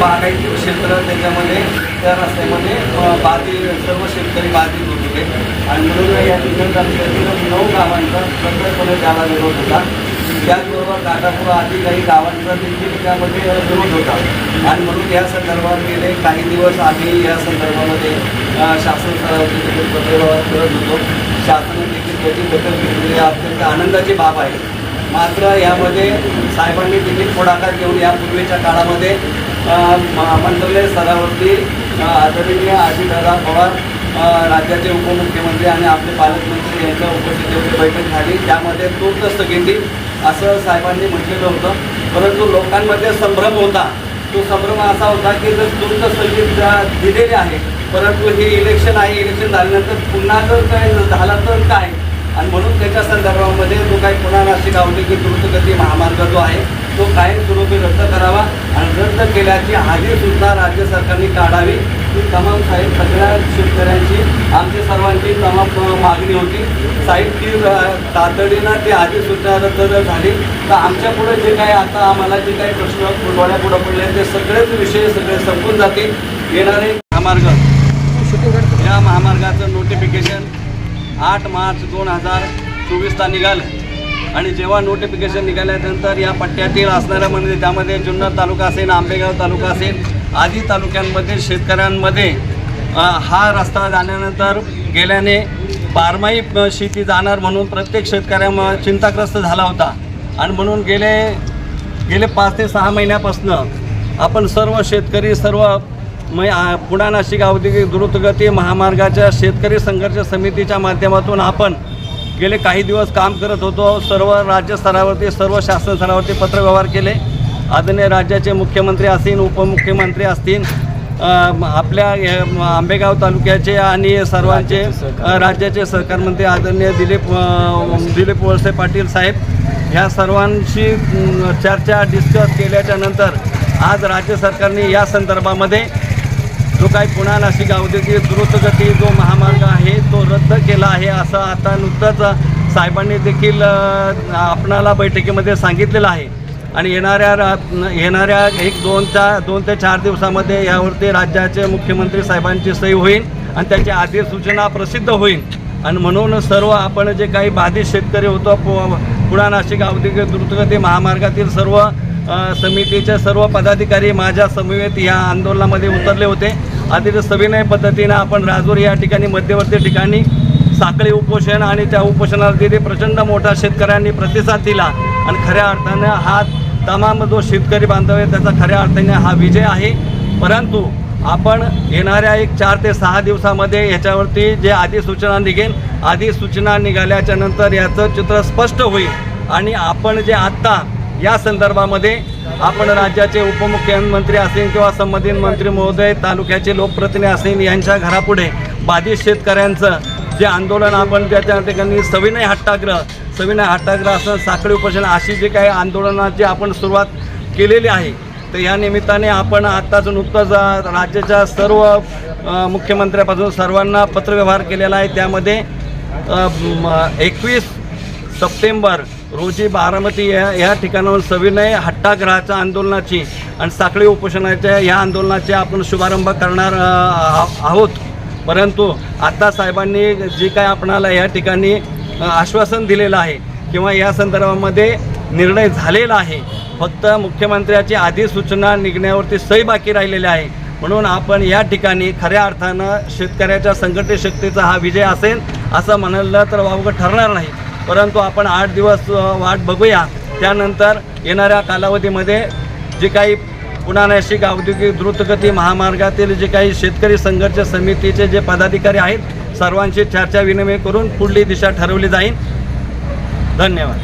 बागायती क्षेत्र त्याच्यामध्ये त्या रस्त्यामध्ये बाधित सर्व शेतकरी बाधित होत होते आणि म्हणून या ठिकाणी तालुक्यातील नऊ गावांचा संपर्कपणे त्याला विरोध होता. त्याचबरोबर काटापूर आदी काही गावांचा देखील त्यामध्ये विरोध होता. आणि म्हणून या संदर्भात गेले. काही दिवस आम्ही या संदर्भामध्ये शासन स्तरावरती देखील पत्रव्यवहार करत होतो. शासनाने देखील त्याची दखल घेतली अत्यंत आनंदाची बाब आहे. मात्र यामध्ये साहेबांनी देखील पुढाकार घेऊन यापूर्वीच्या काळामध्ये मंत्रालय स्तरावरती अ, आदरणीय अजितदादा पवार राज्याचे उपमुख्यमंत्री आणि आपले पालकमंत्री यांच्या उपस्थितीमध्ये बैठक झाली. त्यामध्ये तूर्त स्थगिती असं साहेबांनी म्हटलेलं होतं. परंतु लोकांमध्ये संभ्रम होता. तो संभ्रम असा होता की जर तूर्त स्थगित दिलेली आहे परंतु हे इलेक्शन आहे इलेक्शन झाल्यानंतर पुन्हा जर काय झालं तर काय? आणि म्हणून त्याच्या संदर्भामध्ये जो काही पुन्हा नाशिक औद्योगिक द्रुतगती महामार्ग जो आहे तो कायमस्वरूपी रद्द करावा आणि रद्द केल्याची आधीसुद्धा राज्य सरकारने काढावी ही तमाम साहेब सगळ्या शेतकऱ्यांची आमची सर्वांची तमाम मागणी होती. साहेब ती तातडीनं ती आधीसुद्धा रद्द जर झाली तर आमच्या पुढे जे काही आता आम्हाला जे काही प्रश्न डोळ्यापुढे पडले ते सगळेच विषय सगळे संपून जातील. येणारे महामार्ग. या महामार्गाचं नोटिफिकेशन आठ मार्च दोन हजार चोवीसला निघालं. आणि जेव्हा नोटिफिकेशन निघाल्यानंतर या पट्ट्यातील असणाऱ्या म्हणजे त्यामध्ये जुन्नर तालुका असेल आंबेगाव तालुका असेल आदी तालुक्यांमध्ये शेतकऱ्यांमध्ये हा रस्ता जाण्यानंतर गेल्याने बारमाही शेती जाणार म्हणून प्रत्येक शेतकऱ्या चिंताग्रस्त झाला होता. आणि म्हणून गेले गेले पाच ते सहा महिन्यापासून आपण सर्व शेतकरी सर्व मै आ- पुणा नाशिक औद्योगिक द्रुतगती महामार्गाच्या शेतकरी संघर्ष समितीच्या माध्यमातून आपण गेले काही दिवस काम करत होतो. सर्व राज्य स्तरावरती सर्व शासन स्तरावरती पत्रव्यवहार केले. आदरणीय राज्याचे मुख्यमंत्री असतील उपमुख्यमंत्री असतील आपल्या आंबेगाव तालुक्याचे आणि सर्वांचे राज्याचे सहकार मंत्री आदरणीय दिलीप दिलीप वळसे पाटील साहेब. ह्या सर्वांशी चर्चा डिस्कस केल्याच्यानंतर आज राज्य सरकारने या संदर्भामध्ये जो काही पुणा नाशिक औद्योगिक द्रुतगती जो महामार्ग आहे तो रद्द केला आहे असं आता नुकतंच साहेबांनी देखील आपणाला बैठकीमध्ये सांगितलेलं आहे. आणि येणाऱ्या येणाऱ्या एक दोन चार दोन ते चार दिवसामध्ये यावरती राज्याचे मुख्यमंत्री साहेबांची सही होईल आणि त्याची अधिसूचना प्रसिद्ध होईल. आणि म्हणून सर्व आपण जे काही बाधित शेतकरी होतो पु- पुणा नाशिक औद्योगिक द्रुतगती महामार्गातील सर्व समितीचे सर्व पदाधिकारी माझ्या समवेत या आंदोलनामध्ये उतरले होते. अतिशय सविनय पद्धतीनं आपण राजूर या ठिकाणी मध्यवर्ती ठिकाणी साखळी उपोषण आणि त्या उपोषणाला तिथे प्रचंड मोठा शेतकऱ्यांनी प्रतिसाद दिला. आणि खऱ्या अर्थानं हा तमाम जो शेतकरी बांधव आहे त्याचा खऱ्या अर्थाने हा विजय आहे. परंतु आपण येणाऱ्या एक चार ते सहा दिवसामध्ये याच्यावरती जे अधिसूचना निघेल अधिसूचना निघाल्याच्या नंतर याचं चित्र स्पष्ट होईल. आणि आपण जे आत्ता या संदर्भामध्ये आपण राज्याचे उपमुख्यमंत्री असेल किंवा संबंधित मंत्री महोदय तालुक्याचे लोकप्रतिनिधी असेल यांच्या घरापुढे बाधित शेतकऱ्यांचं जे आंदोलन आपण त्याच्या ठिकाणी सविनय हट्टाग्रह सविनय हट्टाग्रह असं साखळी उपोषण अशी जी काही आंदोलनाची आपण सुरुवात केलेली आहे तर या निमित्ताने आपण आत्ताच नुकतंच राज्याच्या सर्व मुख्यमंत्र्यापासून सर्वांना पत्रव्यवहार केलेला आहे. त्यामध्ये एकवीस सप्टेंबर रोजी बारामती या या ठिकाणाहून सविनय हट्टाग्रहाच्या आंदोलनाची आणि साखळी उपोषणाच्या या आंदोलनाचे आपण शुभारंभ करणार आहोत. परंतु आत्ता साहेबांनी जे काय आपणाला या ठिकाणी आश्वासन दिलेलं आहे किंवा या संदर्भामध्ये निर्णय झालेला आहे फक्त मुख्यमंत्र्याची आधी सूचना निघण्यावरती सही बाकी राहिलेली आहे. म्हणून आपण या ठिकाणी खऱ्या अर्थानं शेतकऱ्याच्या संघटित शक्तीचा हा विजय असेल असं म्हणालं तर वावगं ठरणार नाही. परंतु आपण आठ दिवस वाट बघूया. त्यानंतर येणाऱ्या कालावधीमध्ये जे काही पुणा नाशिक औद्योगिक द्रुतगती महामार्गातील जे काही शेतकरी संघर्ष समितीचे जे पदाधिकारी आहेत सर्वांशी चर्चा विनिमय करून पुढली दिशा ठरवली जाईल. धन्यवाद.